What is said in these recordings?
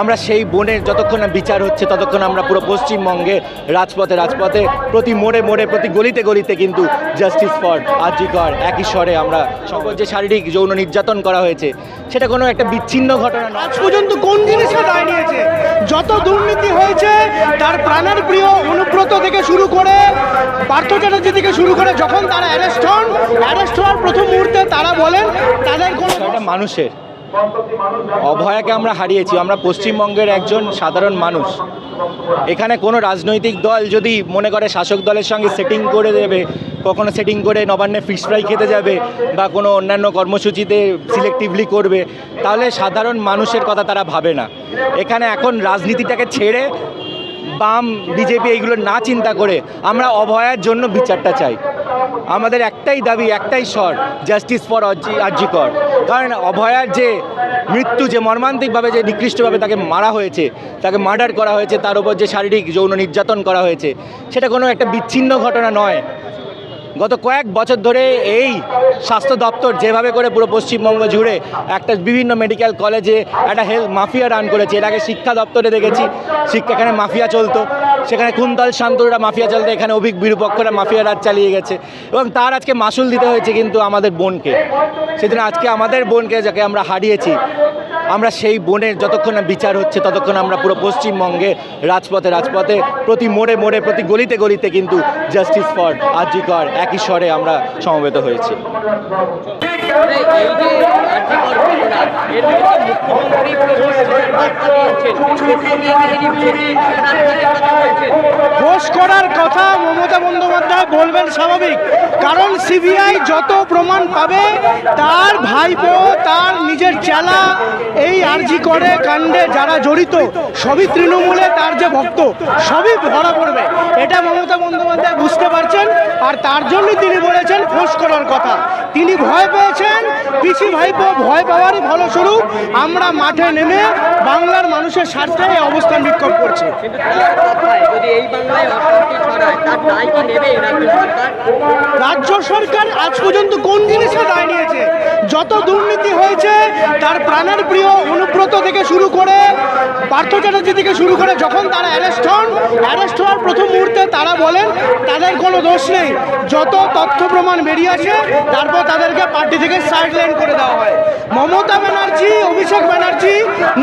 আমরা সেই বনের যতক্ষণ না বিচার হচ্ছে ততক্ষণ আমরা পুরো পশ্চিমবঙ্গে রাজপথে রাজপথে প্রতি মোড়ে মোড়ে প্রতি গলিতে গলিতে কিন্তু জাস্টিস ফর আর্জিকর একই স্বরে আমরা সকল যে শারীরিক যৌন নির্যাতন করা হয়েছে সেটা কোনো একটা বিচ্ছিন্ন ঘটনা নয়। আজ পর্যন্ত কোন জিনিসে দায় নিয়েছে? যত দুর্নীতি হয়েছে তার প্রাণের প্রিয় অনুব্রত থেকে শুরু করে পার্থ চ্যাটার্জি থেকে শুরু করে যখন তারা অ্যারেস্ট হন অ্যারেস্ট হওয়ার প্রথম মুহূর্তে তারা বলেন তাদের কোনো মানুষের। অভয়াকে আমরা হারিয়েছি। আমরা পশ্চিমবঙ্গের একজন সাধারণ মানুষ। এখানে কোনো রাজনৈতিক দল যদি মনে করে শাসক দলের সঙ্গে সেটিং করে দেবে, কখনো সেটিং করে নবান্নে ফিশ ফ্রাই খেতে যাবে বা কোনো অন্যান্য কর্মসূচিতে সিলেক্টিভলি করবে, তাহলে সাধারণ মানুষের কথা তারা ভাবে না। এখানে এখন রাজনীতিটাকে ছেড়ে বাম, বিজেপি এইগুলো না চিন্তা করে আমরা অভয়ার জন্য বিচারটা চাই। আমাদের একটাই দাবি, একটাই স্বর জাস্টিস ফর আর্জিকর কারণ অভয়ার যে মৃত্যু, যে মর্মান্তিকভাবে যে নিকৃষ্টভাবে তাকে মারা হয়েছে, তাকে মার্ডার করা হয়েছে, তার উপর যে শারীরিক যৌন নির্যাতন করা হয়েছে, সেটা কোনো একটা বিচ্ছিন্ন ঘটনা নয়। গত কয়েক বছর ধরে এই স্বাস্থ্য দপ্তর যেভাবে করে পুরো পশ্চিমবঙ্গ জুড়ে একটা বিভিন্ন মেডিকেল কলেজে একটা হেলথ মাফিয়া রান করেছে, এর আগে শিক্ষা দপ্তরে দেখেছি, শিক্ষা এখানে মাফিয়া চলতো। সেখানে কুন্তাল শান্তরা মাফিয়া চালতে এখানে অভিক বিরুপক্ষরা মাফিয়া রাজ চালিয়ে গেছে। এবং তার আজকে মাসুল দিতে হয়েছে কিন্তু আমাদের বোনকে। সেদিন আজকে আমাদের বোনকে যাকে আমরা হারিয়েছি আমরা সেই বনের যতক্ষণ বিচার হচ্ছে, ততক্ষণ আমরা পুরো পশ্চিমবঙ্গে রাজপথে রাজপথে, প্রতি মোড়ে মোড়ে, প্রতি গলিতে গলিতে কিন্তু জাস্টিস ফর আর্জিকর একই স্বরে আমরা সমবেত হয়েছি। ঘোষ করার কথা মমতা বন্দ্যোপাধ্যায় বলবেন স্বাভাবিক, কারণ সিবিআই যত প্রমাণ পাবে, তার ভাইপো, তার নিজের চেলা এই আরজি করে কাণ্ডে যারা জড়িত, সবই তৃণমূলে তার যে ভক্ত, সবই ধরা পড়বে। এটা মমতা বন্দ্যোপাধ্যায় বুঝতে পারছেন, আর তার জন্যই তিনি বলেছেন ঘোষ করার কথা। তিনি ভয় পেয়েছেন, পিসি ভাইপো ভয় পাওয়ারই ফলস্বরূপ আমরা মাঠে নেমে বাংলার মানুষের স্বার্থে এই অবস্থান বিক্ষোভ করছি। রাজ্য সরকার আজ পর্যন্ত কোন জিনিসে দায়? নিয়েছে যত দুর্নীতি হয়েছে, তার প্রাণের প্রিয় অনুব্রত থেকে শুরু করে পার্থ চ্যাটার্জি থেকে শুরু করে যখন তারা অ্যারেস্ট হন অ্যারেস্ট হওয়ার প্রথম মুহূর্তে তারা বলেন, তাদের কোনো দোষ নেই। যত তথ্য প্রমাণ বেরিয়ে আসে, তারপর তাদেরকে পার্টি থেকে সাইডলাইন করে দেওয়া হয়। মমতা ব্যানার্জি, অভিষেক ব্যানার্জি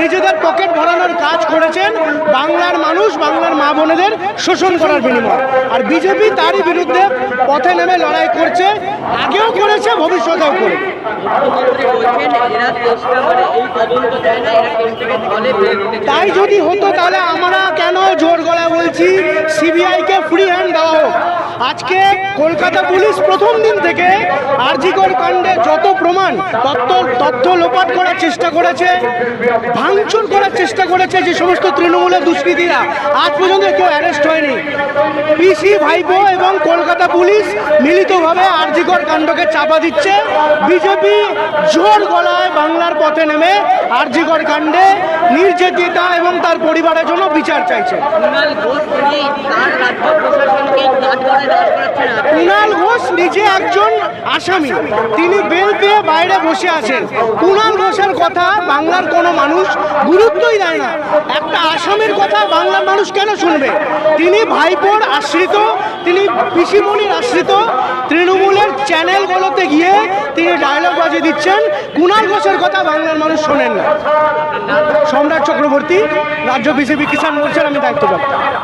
নিজেদের পকেট ভরানোর কাজ করেছেন। বাংলার মানুষ, বাংলার মা বোনেদের শোষণ করার বিনিময়। আর বিজেপি তারই বিরুদ্ধে পথে নেমে লড়াই করছে, আগেও করেছে, ভবিষ্যতেও করবে। মুখ্যমন্ত্রী বলছেন এরা চেষ্টা করে এই তদন্ত চায় না এরা কেন্দ্রকে দলে ফেলে দিতে চায় তাই যদি হতো তাহলে আমরা কেন জোর গলায় বলছি সিবিআইকে ফ্রি আজকে কলকাতা পুলিশ প্রথম দিন থেকে আরজিকর কাণ্ডে যত প্রমাণ তথ্য তথ্য লোপাট করার চেষ্টা করেছে, ভাঙচুর করার চেষ্টা করেছে যে সমস্ত তৃণমূলের দুষ্কৃতীরা। আজ পর্যন্ত কেউ অ্যারেস্ট হয়নি। পিসি ভাইপো এবং কলকাতা পুলিশ মিলিতভাবে আরজিকর কাণ্ডকে চাপা দিচ্ছে। বিজেপি জোর গলায় বাংলার পথে নেমে আরজিকর কাণ্ডে নির্যাতিতা এবং তার পরিবারের জন্য বিচার চাইছে। কুণাল ঘোষ নিজে একজন আসামি। তিনি বেল পেয়ে বাইরে বসে আছেন। কুণাল ঘোষের কথা বাংলার কোনো মানুষ গুরুত্বই দেয় না। একটা আসামির কথা বাংলার মানুষ কেন শুনবে? তিনি ভাইপোর আশ্রিত, তিনি পিসিমণির আশ্রিত। তৃণমূলের চ্যানেলগুলোতে গিয়ে তিনি ডায়লগ বাজিয়ে দিচ্ছেন। কুণাল ঘোষের কথা বাংলার মানুষ শোনেন না। সম্রাট চক্রবর্তী, রাজ্য বিজেপি, কিষাণ মোর্চার আমি দায়িত্ব